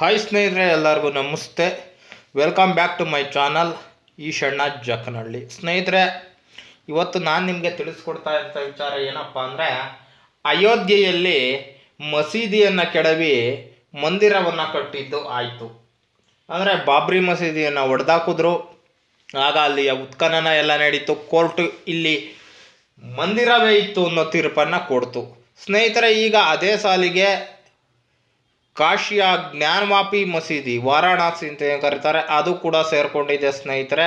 Hi ಸ್ನೇಹಿತರೆ, ಎಲ್ಲರಿಗೂ ನಮಸ್ತೆ. Welcome back to my channel Eshanna Jakkanahalli ಸ್ನೇಹಿತರೆ, ಇವತ್ತು ನಾನು ನಿಮಗೆ ತಿಳಿಸ್ಕೊಡ್ತಾ ಇದ್ದ ವಿಚಾರ ಏನಪ್ಪ ಅಂದರೆ, ಅಯೋಧ್ಯೆಯಲ್ಲಿ ಮಸೀದಿಯನ್ನು ಕೆಡವಿ ಮಂದಿರವನ್ನು ಕಟ್ಟಿದ್ದು ಆಯಿತು. ಅಂದರೆ ಬಾಬ್ರಿ ಮಸೀದಿಯನ್ನು ಒಡೆದಾಕಿದ್ರು. ಆಗ ಅಲ್ಲಿಯ ಉತ್ಖನನ ಎಲ್ಲ ನಡೀತು. ಕೋರ್ಟ್ ಇಲ್ಲಿ ಮಂದಿರವೇ ಇತ್ತು ಅನ್ನೋ ತೀರ್ಪನ್ನು ಕೊಡ್ತು. ಸ್ನೇಹಿತರೆ, ಈಗ ಅದೇ ಸಾಲಿಗೆ ಕಾಶಿಯ ಜ್ಞಾನವಾಪಿ ಮಸೀದಿ ವಾರಾಣಸಿ ಅಂತ ಏನು ಕರೀತಾರೆ, ಅದು ಕೂಡ ಸೇರಿಕೊಂಡಿದೆ ಸ್ನೇಹಿತರೆ.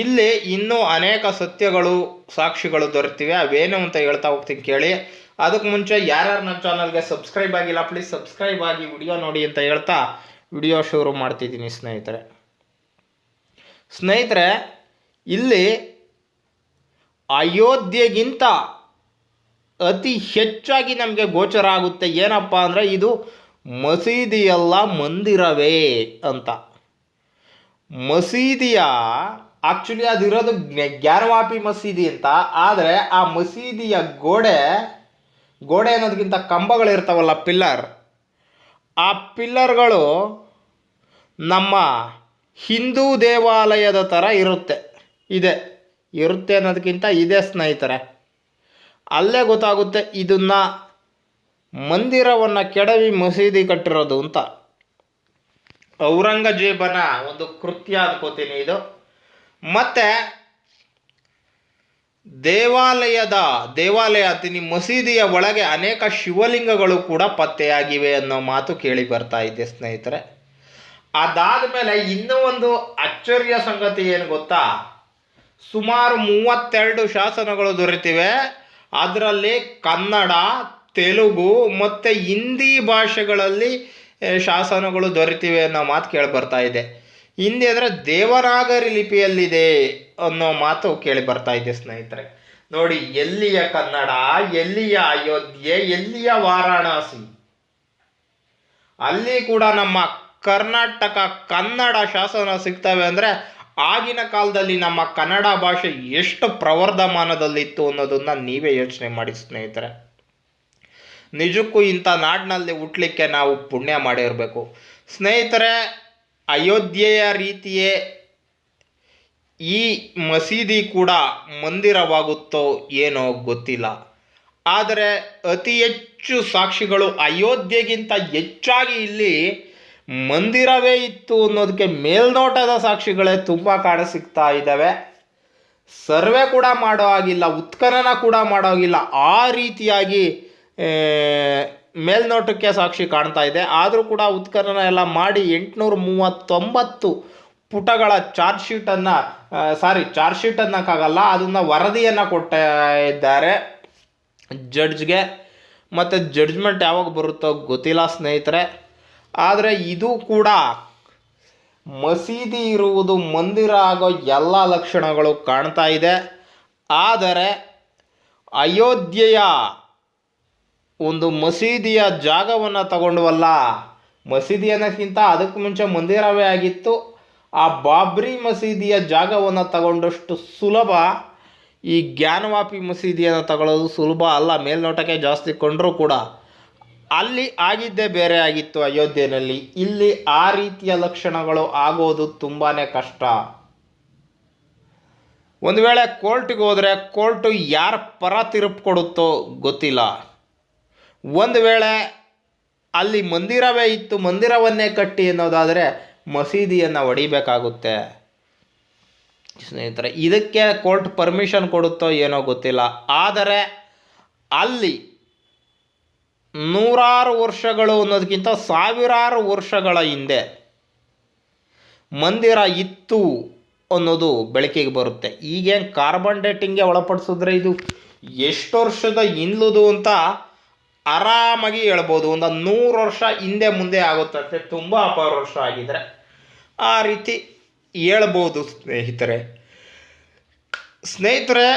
ಇಲ್ಲಿ ಇನ್ನೂ ಅನೇಕ ಸತ್ಯಗಳು, ಸಾಕ್ಷಿಗಳು ದೊರೆತಿವೆ. ಅವೇನು ಅಂತ ಹೇಳ್ತಾ ಹೋಗ್ತೀನಿ ಕೇಳಿ. ಅದಕ್ಕೆ ಮುಂಚೆ ಯಾರ್ಯಾರು ನಮ್ಮ ಚಾನಲ್ಗೆ ಸಬ್ಸ್ಕ್ರೈಬ್ ಆಗಿಲ್ಲ, ಪ್ಲೀಸ್ ಸಬ್ಸ್ಕ್ರೈಬ್ ಆಗಿ ವಿಡಿಯೋ ನೋಡಿ ಅಂತ ಹೇಳ್ತಾ ವಿಡಿಯೋ ಶುರು ಮಾಡ್ತಿದ್ದೀನಿ ಸ್ನೇಹಿತರೆ. ಸ್ನೇಹಿತರೆ, ಇಲ್ಲಿ ಅಯೋಧ್ಯೆಗಿಂತ ಅತಿ ಹೆಚ್ಚಾಗಿ ನಮಗೆ ಗೋಚರ ಆಗುತ್ತೆ. ಏನಪ್ಪ ಅಂದರೆ ಇದು ಮಸೀದಿಯಲ್ಲ ಮಂದಿರವೇ ಅಂತ. ಮಸೀದಿಯ ಆಕ್ಚುಲಿ ಅದಿರೋದು ಗ್ಯಾರವಾಪಿ ಮಸೀದಿ ಅಂತ. ಆದರೆ ಆ ಮಸೀದಿಯ ಗೋಡೆ ಗೋಡೆ ಅನ್ನೋದಕ್ಕಿಂತ ಕಂಬಗಳಿರ್ತಾವಲ್ಲ ಪಿಲ್ಲರ್. ಆ ಪಿಲ್ಲರ್ಗಳು ನಮ್ಮ ಹಿಂದೂ ದೇವಾಲಯದ ಥರ ಇರುತ್ತೆ. ಇದೆ. ಇರುತ್ತೆ ಅನ್ನೋದಕ್ಕಿಂತ ಇದೆ ಸ್ನೇಹಿತರೆ. ಅಲ್ಲೇ ಗೊತ್ತಾಗುತ್ತೆ ಇದನ್ನು ಮಂದಿರವನ್ನು ಕೆಡವಿ ಮಸೀದಿ ಕಟ್ಟಿರೋದು ಅಂತ. ಔರಂಗಜೇಬನ ಒಂದು ಕೃತ್ಯ ಅನ್ಕೋತೀನಿ ಇದು. ಮತ್ತೆ ದೇವಾಲಯದ, ದೇವಾಲಯ ಅಂತೀನಿ, ಮಸೀದಿಯ ಒಳಗೆ ಅನೇಕ ಶಿವಲಿಂಗಗಳು ಕೂಡ ಪತ್ತೆಯಾಗಿವೆ ಅನ್ನೋ ಮಾತು ಕೇಳಿ ಬರ್ತಾ ಇದೆ ಸ್ನೇಹಿತರೆ. ಅದಾದ ಮೇಲೆ ಇನ್ನೂ ಒಂದು ಅಚ್ಚರಿಯ ಸಂಗತಿ ಏನು ಗೊತ್ತಾ? ಸುಮಾರು ಮೂವತ್ತೆರಡು ಶಾಸನಗಳು ದೊರೆತಿವೆ. ಅದರಲ್ಲಿ ಕನ್ನಡ ತೆಲುಗು ಮತ್ತು ಹಿಂದಿ ಭಾಷೆಗಳಲ್ಲಿ ಶಾಸನಗಳು ದೊರೆತಿವೆ ಅನ್ನೋ ಮಾತು ಕೇಳಿ ಬರ್ತಾ ಇದೆ. ಹಿಂದಿ ಅಂದರೆ ದೇವನಾಗರಿ ಲಿಪಿಯಲ್ಲಿದೆ ಅನ್ನೋ ಮಾತು ಕೇಳಿ ಬರ್ತಾ ಇದೆ ಸ್ನೇಹಿತರೆ. ನೋಡಿ, ಎಲ್ಲಿಯ ಕನ್ನಡ, ಎಲ್ಲಿಯ ಅಯೋಧ್ಯೆ, ಎಲ್ಲಿಯ ವಾರಾಣಸಿ? ಅಲ್ಲಿ ಕೂಡ ನಮ್ಮ ಕರ್ನಾಟಕ ಕನ್ನಡ ಶಾಸನ ಸಿಗ್ತವೆ ಅಂದರೆ ಆಗಿನ ಕಾಲದಲ್ಲಿ ನಮ್ಮ ಕನ್ನಡ ಭಾಷೆ ಎಷ್ಟು ಪ್ರವರ್ಧಮಾನದಲ್ಲಿತ್ತು ಅನ್ನೋದನ್ನು ನೀವೇ ಯೋಚನೆ ಮಾಡಿ ಸ್ನೇಹಿತರೆ. ನಿಜಕ್ಕೂ ಇಂಥ ನಾಡಿನಲ್ಲಿ ಹುಟ್ಲಿಕ್ಕೆ ನಾವು ಪುಣ್ಯ ಮಾಡಿರಬೇಕು. ಸ್ನೇಹಿತರೆ, ಅಯೋಧ್ಯೆಯ ರೀತಿಯೇ ಈ ಮಸೀದಿ ಕೂಡ ಮಂದಿರವಾಗುತ್ತೋ ಏನೋ ಗೊತ್ತಿಲ್ಲ. ಆದರೆ ಅತಿ ಹೆಚ್ಚು ಸಾಕ್ಷಿಗಳು ಅಯೋಧ್ಯೆಗಿಂತ ಹೆಚ್ಚಾಗಿ ಇಲ್ಲಿ ಮಂದಿರವೇ ಇತ್ತು ಅನ್ನೋದಕ್ಕೆ ಮೇಲ್ನೋಟದ ಸಾಕ್ಷಿಗಳೇ ತುಂಬ ಕಾಣಸಿಗ್ತಾ ಇದ್ದಾವೆ. ಸರ್ವೆ ಕೂಡ ಮಾಡೋ ಹಾಗಿಲ್ಲ, ಉತ್ಖನನ ಕೂಡ ಮಾಡೋ ಹಾಗಿಲ್ಲ. ಆ ರೀತಿಯಾಗಿ ಮೇಲ್ನೋಟಕ್ಕೆ ಸಾಕ್ಷಿ ಕಾಣ್ತಾ ಇದೆ. ಆದರೂ ಕೂಡ ಉತ್ಖನನ ಎಲ್ಲ ಮಾಡಿ ಎಂಟುನೂರ ಮೂವತ್ತೊಂಬತ್ತು ಪುಟಗಳ ಚಾರ್ಜ್ ಶೀಟನ್ನು ಸಾರಿ, ಚಾರ್ಜ್ ಶೀಟ್ ಅನ್ನೋಕ್ಕಾಗಲ್ಲ, ಅದನ್ನು ವರದಿಯನ್ನು ಕೊಟ್ಟ ಇದ್ದಾರೆ. ಜಡ್ಜ್ಗೆ ಮತ್ತು ಜಡ್ಜ್ಮೆಂಟ್ ಯಾವಾಗ ಬರುತ್ತೋ ಗೊತ್ತಿಲ್ಲ ಸ್ನೇಹಿತರೆ. ಆದರೆ ಇದು ಕೂಡ ಮಸೀದಿ ಇರುವುದು ಮಂದಿರ ಆಗೋ ಎಲ್ಲ ಲಕ್ಷಣಗಳು ಕಾಣ್ತಾ ಇದೆ. ಆದರೆ ಅಯೋಧ್ಯೆಯ ಒಂದು ಮಸೀದಿಯ ಜಾಗವನ್ನು ತಗೊಂಡ್ವಲ್ಲ. ಮಸೀದಿ ಅನ್ನೋಕ್ಕಿಂತ ಅದಕ್ಕೆ ಮುಂಚೆ ಮಂದಿರವೇ ಆಗಿತ್ತು. ಆ ಬಾಬ್ರಿ ಮಸೀದಿಯ ಜಾಗವನ್ನು ತಗೊಂಡಷ್ಟು ಸುಲಭ. ಈ ಜ್ಞಾನವಾಪಿ ಮಸೀದಿಯನ್ನು ತಗೊಳ್ಳೋದು ಸುಲಭ ಅಲ್ಲ. ಮೇಲ್ನೋಟಕ್ಕೆ ಜಾಸ್ತಿ ಕೊಂಡರೂ ಕೂಡ. ಅಲ್ಲಿ ಆಗಿದ್ದೇ ಬೇರೆ ಆಗಿತ್ತು ಅಯೋಧ್ಯೆಯಲ್ಲಿ ಇಲ್ಲಿ ಆ ರೀತಿಯ ಲಕ್ಷಣಗಳು ಆಗೋದು ತುಂಬಾ ಕಷ್ಟ. ಒಂದು ವೇಳೆ ಕೋರ್ಟಿಗೆ ಹೋದರೆ ಕೋರ್ಟು ಯಾರ ಪರ ತಿರುಪು ಕೊಡುತ್ತೋ ಗೊತ್ತಿಲ್ಲ. ಒಂದು ವೇಳೆ ಅಲ್ಲಿ ಮಂದಿರವೇ ಇತ್ತು, ಮಂದಿರವನ್ನೇ ಕಟ್ಟಿ ಅನ್ನೋದಾದರೆ ಮಸೀದಿಯನ್ನು ಒಡಿಬೇಕಾಗುತ್ತೆ. ಸ್ನೇಹಿತರೆ, ಇದಕ್ಕೆ ಕೋರ್ಟ್ ಪರ್ಮಿಷನ್ ಕೊಡುತ್ತೋ ಏನೋ ಗೊತ್ತಿಲ್ಲ. ಆದರೆ ಅಲ್ಲಿ ನೂರಾರು ವರ್ಷಗಳು ಅನ್ನೋದಕ್ಕಿಂತ ಸಾವಿರಾರು ವರ್ಷಗಳ ಹಿಂದೆ ಮಂದಿರ ಇತ್ತು ಅನ್ನೋದು ಬೆಳಕಿಗೆ ಬರುತ್ತೆ. ಈಗೇನು ಕಾರ್ಬನ್ ಡೇಟಿಂಗ್ಗೆ ಒಳಪಡಿಸಿದ್ರೆ ಇದು ಎಷ್ಟು ವರ್ಷದ ಹಿಂದ್ಲದು ಅಂತ ಆರಾಮಾಗಿ ಹೇಳ್ಬೋದು. ಒಂದು ನೂರು ವರ್ಷ ಹಿಂದೆ ಮುಂದೆ ಆಗುತ್ತಂತೆ ತುಂಬ ಅಪಾರ ವರ್ಷ ಆಗಿದ್ರೆ ಆ ರೀತಿ ಹೇಳ್ಬೋದು ಸ್ನೇಹಿತರೆ. ಸ್ನೇಹಿತರೆ,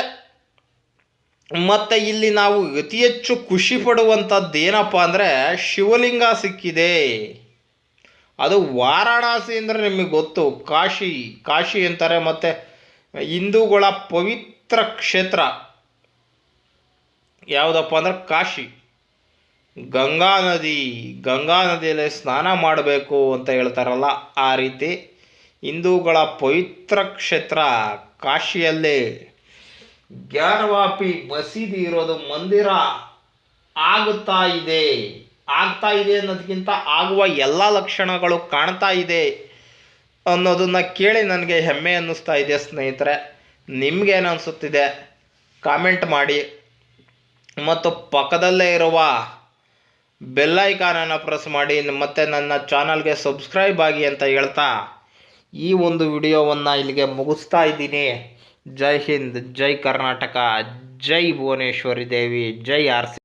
ಮತ್ತು ಇಲ್ಲಿ ನಾವು ಅತಿ ಹೆಚ್ಚು ಖುಷಿ ಪಡುವಂಥದ್ದು ಏನಪ್ಪ ಅಂದರೆ ಶಿವಲಿಂಗ ಸಿಕ್ಕಿದೆ. ಅದು ವಾರಾಣಸಿ ಅಂದರೆ ನಿಮಗೆ ಗೊತ್ತು. ಕಾಶಿ ಕಾಶಿ ಅಂತಾರೆ ಮತ್ತು ಹಿಂದೂಗಳ ಪವಿತ್ರ ಕ್ಷೇತ್ರ. ಯಾವುದಪ್ಪ ಅಂದರೆ ಕಾಶಿ. ಗಂಗಾ ನದಿ, ಗಂಗಾ ನದಿಯಲ್ಲಿ ಸ್ನಾನ ಮಾಡಬೇಕು ಅಂತ ಹೇಳ್ತಾರಲ್ಲ ಆ ರೀತಿ. ಹಿಂದೂಗಳ ಪವಿತ್ರ ಕ್ಷೇತ್ರ ಕಾಶಿಯಲ್ಲಿ. ಜ್ಞಾನವಾಪಿ ಮಸೀದಿ ಇರೋದು ಮಂದಿರ ಆಗುತ್ತಾ ಇದೆ. ಆಗ್ತಾ ಇದೆ ಅನ್ನೋದಕ್ಕಿಂತ ಆಗುವ ಎಲ್ಲ ಲಕ್ಷಣಗಳು ಕಾಣ್ತಾ ಇದೆ ಅನ್ನೋದನ್ನು ಕೇಳಿ ನನಗೆ ಹೆಮ್ಮೆ ಅನ್ನಿಸ್ತಾ ಇದೆ ಸ್ನೇಹಿತರೆ. ನಿಮಗೇನು ಅನಿಸುತ್ತಿದೆ? ಕಾಮೆಂಟ್ ಮಾಡಿ. ಮತ್ತು ಪಕ್ಕದಲ್ಲೇ ಇರುವ ಬೆಲ್ಲೈಕಾನನ್ನು ಪ್ರೆಸ್ ಮಾಡಿ ಮತ್ತು ನನ್ನ ಚಾನಲ್ಗೆ ಸಬ್ಸ್ಕ್ರೈಬ್ ಆಗಿ ಅಂತ ಹೇಳ್ತಾ ಈ ಒಂದು ವಿಡಿಯೋವನ್ನು ಇಲ್ಲಿಗೆ ಮುಗಿಸ್ತಾ ಇದ್ದೀನಿ. ಜೈ ಹಿಂದ್, ಜೈ ಕರ್ನಾಟಕ, ಜೈ ಭುವನೇಶ್ವರಿ ದೇವಿ, ಜೈ ಆರ್ ಸಿ